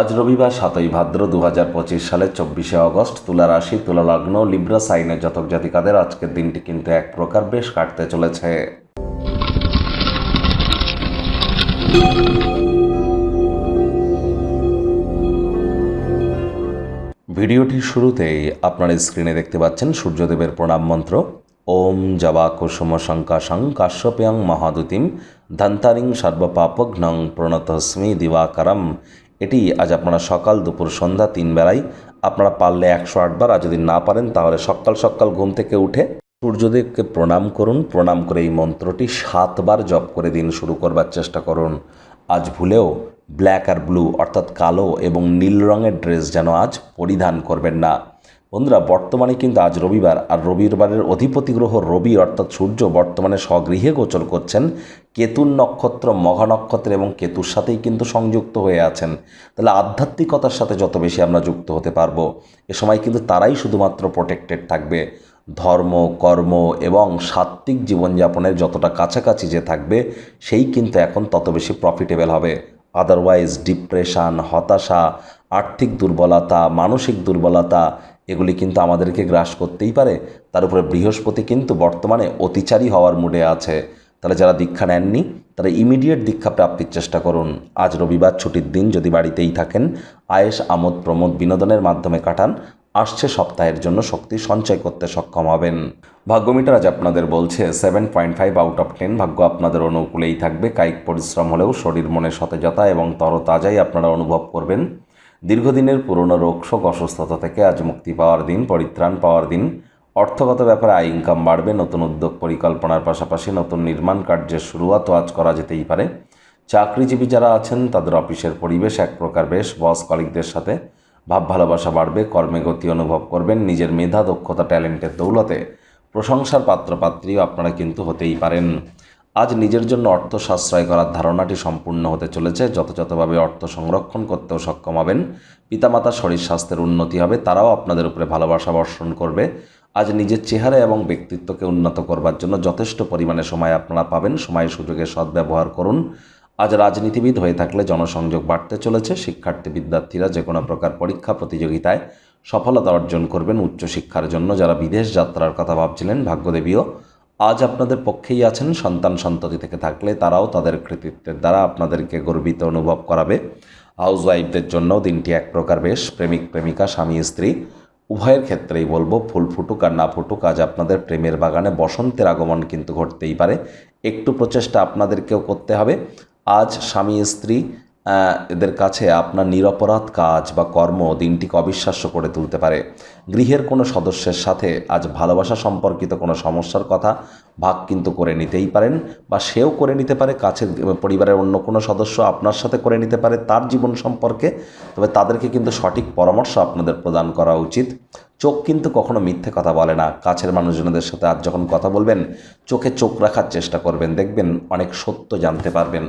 আজ রবিবার সাতই ভাদ্র দু হাজার পঁচিশ সালের চব্বিশে অগস্ট তুলা রাশি, তুলা লগ্ন, লিব্রা সাইনের জাতক জাতিকাদের আজকের দিনটি কিন্তু এক প্রকার বেশ কাটতে চলেছে। ভিডিওটির শুরুতেই আপনারা স্ক্রিনে দেখতে পাচ্ছেন সূর্যদেবের প্রণাম মন্ত্র। ওম জবা কুসুম শঙ্কাশং কাশ্যপেয়ং মহাদুতিম ধন্তারিং সর্বপাপঘ্নং প্রণতস্মি দিবাকরম। এটি আজ আপনারা সকাল দুপুর সন্ধ্যা তিন বেলায় আপনারা পারলে একশো আটবার আর যদি না পারেন তাহলে সকাল সকাল ঘুম থেকে উঠে সূর্যদেবকে প্রণাম করুন, প্রণাম করে এই মন্ত্রটি সাতবার জপ করে দিন, শুরু করবার চেষ্টা করুন। আজ ভুলেও ব্ল্যাক আর ব্লু অর্থাৎ কালো এবং নীল রঙের ড্রেস যেন আজ পরিধান করবেন না। বন্ধুরা, বর্তমানে কিন্তু আজ রবিবার, আর রবিবারের অধিপতি গ্রহ রবি, অর্থাৎ সূর্য, বর্তমানে স্বগৃহে গোচর করছেন। কেতুর নক্ষত্র মঘা নক্ষত্র এবং কেতুর সাথেই কিন্তু সংযুক্ত হয়ে আছেন। তাহলে আধ্যাত্মিকতার সাথে যত বেশি আমরা যুক্ত হতে পারব, এ সময় কিন্তু তারাই শুধুমাত্র প্রোটেক্টেড থাকবে। ধর্ম, কর্ম এবং সাত্ত্বিক জীবনযাপনের যতটা কাছাকাছি যে থাকবে, সেই কিন্তু এখন তত বেশি প্রফিটেবল হবে। আদারওয়াইজ ডিপ্রেশান হতাশা, আর্থিক দুর্বলতা, মানসিক দুর্বলতা, এগুলি কিন্তু আমাদেরকে গ্রাস করতেই পারে। তার উপরে বৃহস্পতি কিন্তু বর্তমানে অতিচারী হওয়ার মুডে আছে। তাহলে যারা দীক্ষা নেননি, তারা ইমিডিয়েট দীক্ষা প্রাপ্তির চেষ্টা করুন। আজ রবিবার ছুটির দিন, যদি বাড়িতেই থাকেন আয়েস আমোদ প্রমোদ বিনোদনের মাধ্যমে কাটান। আসছে সপ্তাহের জন্য শক্তি সঞ্চয় করতে সক্ষম হবেন। ভাগ্যমিটার আজ আপনাদের বলছে seven point five out of ten ভাগ্য আপনাদের অনুকূলেই থাকবে। কায়িক পরিশ্রম হলেও শরীর, মনে সতেজতা এবং তরতাজাই আপনারা অনুভব করবেন। দীর্ঘদিনের পুরনো রোগশোক অসুস্থতা থেকে আজ মুক্তি পাওয়ার দিন, পরিত্রাণ পাওয়ার দিন। অর্থগত ব্যাপারে আয় ইনকাম বাড়বে। নতুন উদ্যোগ পরিকল্পনার পাশাপাশি নতুন নির্মাণ কার্যের শুরুয়াতও আজ করা যেতেই পারে। চাকরিজীবী যারা আছেন, তাদের অফিসের পরিবেশ এক প্রকার বেশ। বস কলিকদের সাথে ভাব ভালোবাসা বাড়বে, কর্মে গতি অনুভব করবেন, নিজের মেধা, দক্ষতা, ট্যালেন্টের দৌলতে প্রশংসার পাত্রপাত্রীও আপনারা কিন্তু হতেই পারেন। আজ নিজের জন্য অর্থ সাশ্রয় করার ধারণাটি সম্পূর্ণ হতে চলেছে। যথাযথভাবে অর্থ সংরক্ষণ করতেও সক্ষম হবেন। পিতামাতার শরীর স্বাস্থ্যের উন্নতি হবে, তারাও আপনাদের উপরে ভালোবাসা বর্ষণ করবে। আজ নিজের চেহারা এবং ব্যক্তিত্বকে উন্নত করবার জন্য যথেষ্ট পরিমাণে সময় আপনারা পাবেন। সময় সুযোগের সদ্ব্যবহার করুন। আজ রাজনীতিবিদ হয়ে থাকলে জনসংযোগ বাড়তে চলেছে। শিক্ষার্থী বিদ্যার্থীরা যে কোনো প্রকার পরীক্ষা প্রতিযোগিতায় সফলতা অর্জন করবেন উচ্চশিক্ষার জন্য। যারা বিদেশ যাত্রার কথা ভাবছিলেন, ভাগ্যদেবীও আজ আপনাদের পক্ষেই আছেন। সন্তান সন্ততি থেকে থাকলে তারাও তাদের কৃতিত্বের দ্বারা আপনাদেরকে গর্বিত অনুভব করাবে। হাউস ওয়াইফদের জন্যও দিনটি এক প্রকার বেশ। প্রেমিক, প্রেমিকা, স্বামী, স্ত্রী, উভয়ের ক্ষেত্রেই বলব, ফুল ফুটুক আর না ফুটুক, আজ আপনাদের প্রেমের বাগানে বসন্তের আগমন কিন্তু ঘটতেই পারে। একটু প্রচেষ্টা আপনাদেরকেও করতে হবে। আজ স্বামী স্ত্রী এদের কাছে আপনার নিরপরাধ কাজ বা কর্ম দিনটিকে অবিশ্বাস্য করে তুলতে পারে। গৃহের কোনো সদস্যের সাথে আজ ভালোবাসা সম্পর্কিত কোনো সমস্যার কথা ভাগ কিন্তু করে নিতেই পারেন বা সেও করে নিতে পারে, কাছের পরিবারের অন্য কোনো সদস্য আপনার সাথে করে নিতে পারে তার জীবন সম্পর্কে। তবে তাদেরকে কিন্তু সঠিক পরামর্শ আপনাদের প্রদান করা উচিত। চোখ কিন্তু কখনো মিথ্যে কথা বলে না। কাছের মানুষজনদের সাথে আজ যখন কথা বলবেন, চোখে চোখ রাখার চেষ্টা করবেন। দেখবেন অনেক সত্য জানতে পারবেন।